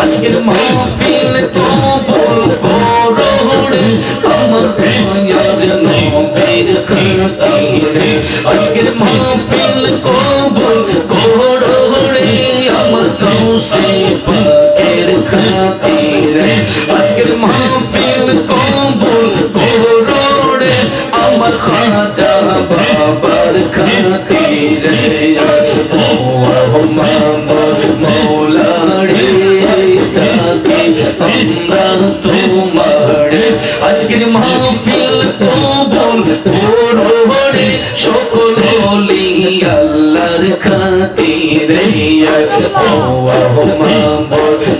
আজকের মাহফিল কবুল করো রে আমার মায়ার নবীর খাতিরে আজকের মাহফিল কবুল করো রে আমার কৌশে পাকের খাতিরে আজকের মাহফিল কবুল করো রে খাজা বাবার মৌলা রে ডাকে আমরা তোমারে আজকের মাহফিল কবুল করো রে সকল বলি আল্লাহর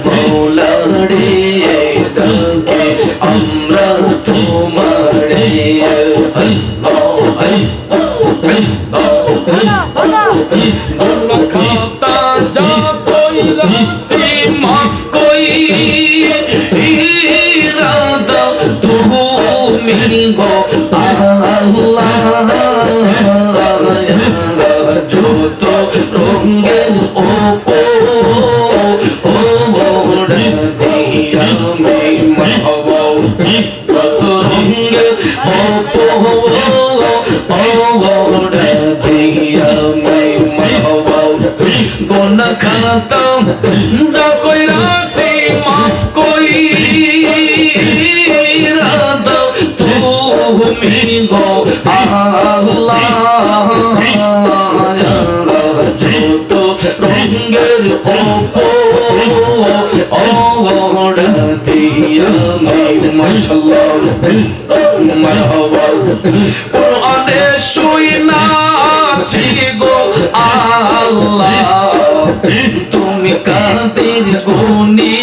মৌলা রে ডাকে খাতা যা কইরা সে মাফ কই। ইরাদা তুমি গো আল্লাহ। যত রঙের ওপো মারহাবা কোরআনে শুই নাছি গো আল্লাহ। তুমি কাদের গুনি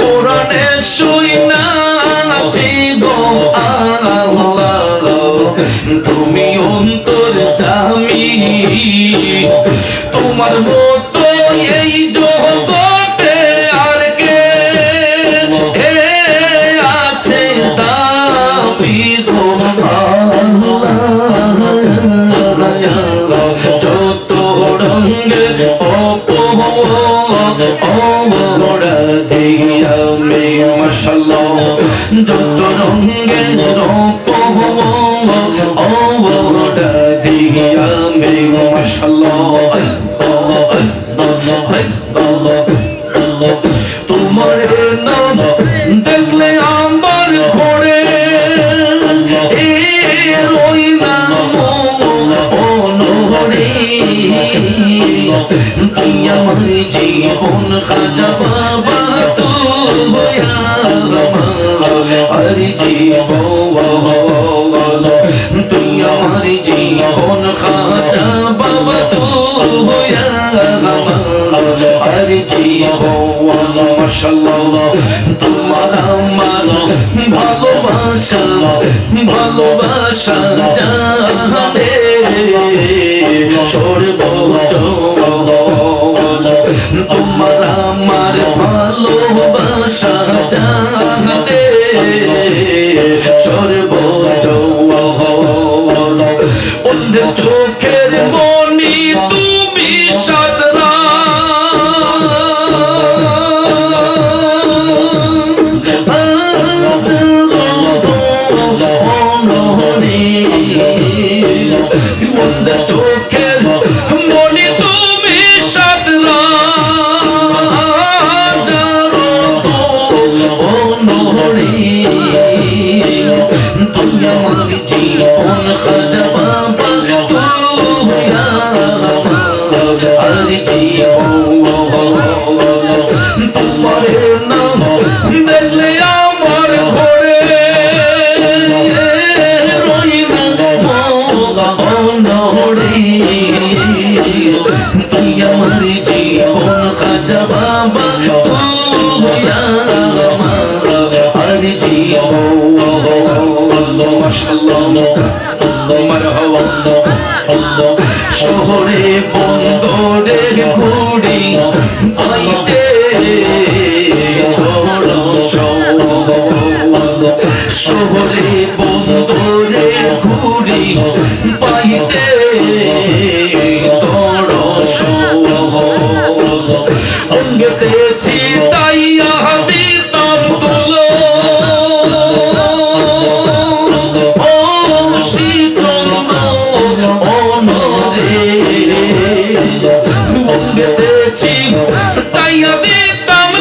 কোরআনে শুই গো তুমি অন্তর জামি। তোমার দিয়া ভালোবাসা ভালোবাসা জানে। সর্বোচ্চ তোমার আমার ভালোবাসা জানে। সর্বোচ্চ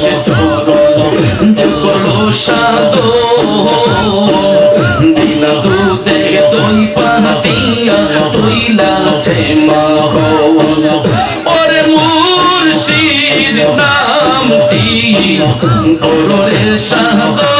সে চরণ যে করল সাদো দিলা দুধে দই পাতিয়া তৈলাছে মাখন। ওরে মুর্শির নামটি করলে সাদো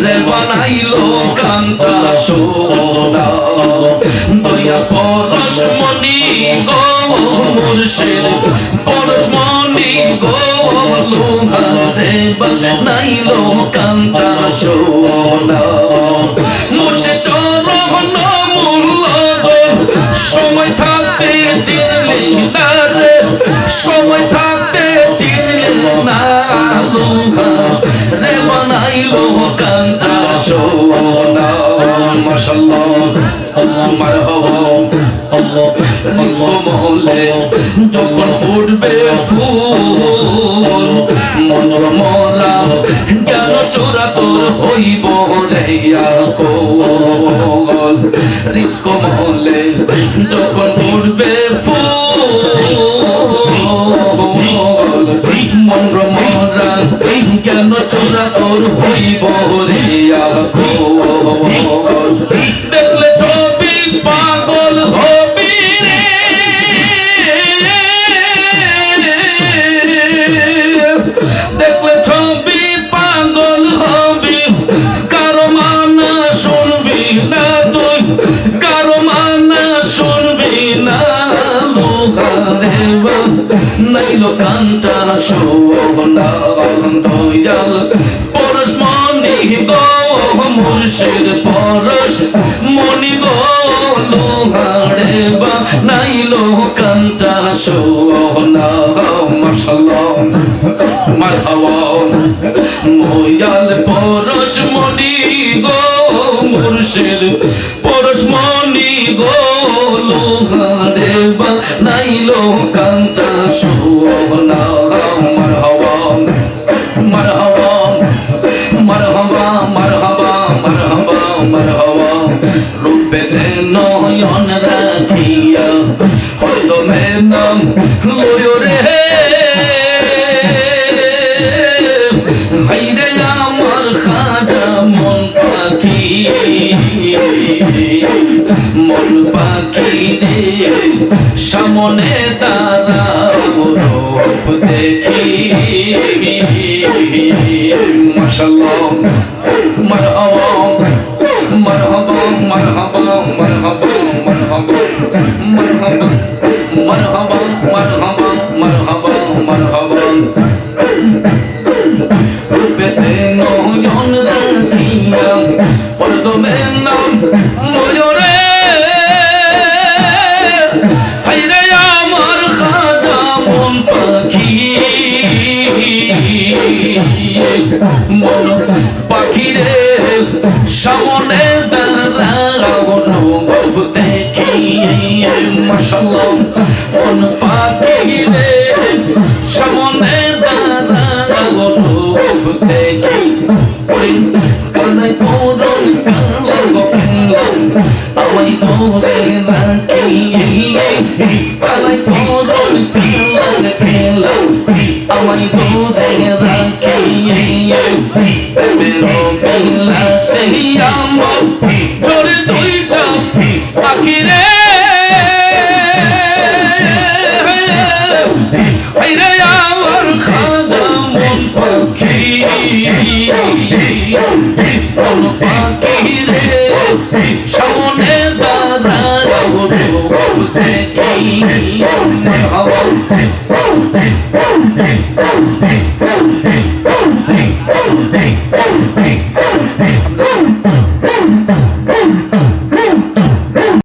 রে বানাইলো কাঞ্চা সোনা। দয়া পরশমণি গো মুর্শিদ পরশমণি গো লোহা রে বানাইলো কাঞ্চা সোনা। মুর্শিদ চরণ মূল্য সময় থাকতে চিনলি না সময় থাকতে চিনলি না। লোহা রে বানাইলো যখন ফুটবে ফুল মনোর মরা কেন চোরা তোর হইব রেয়া কোল রিক্ক মহলে যখন ফুটবে ফুল মনোর মরা কেন চোরা তোর হইব? মানুষের পরশ মনি লোহারে বা নাইলো কাঞ্চা সোনা। মশালাম মারহাওয়াম পরশ মনি গো মুর্শিদ। পরশ মনি গো লোহারে বা নাই নাইলো কাঞ্চা সোনা। মারহাওয়াম মারহাওয়াম মনে দাদা রূপ দেখি। মশাল্লাহ কোন পাখি রে সামনে দাঁড়াও রূপ দেখি। কানে করুন কালো কালো আমায় ধরে রাখি কানে করুন কালার খেলো আমায় ধরে রাখি বেরো বেলা সেই আমার জোরে দুইটা পাখি রে মন সামনে দাদা দেখি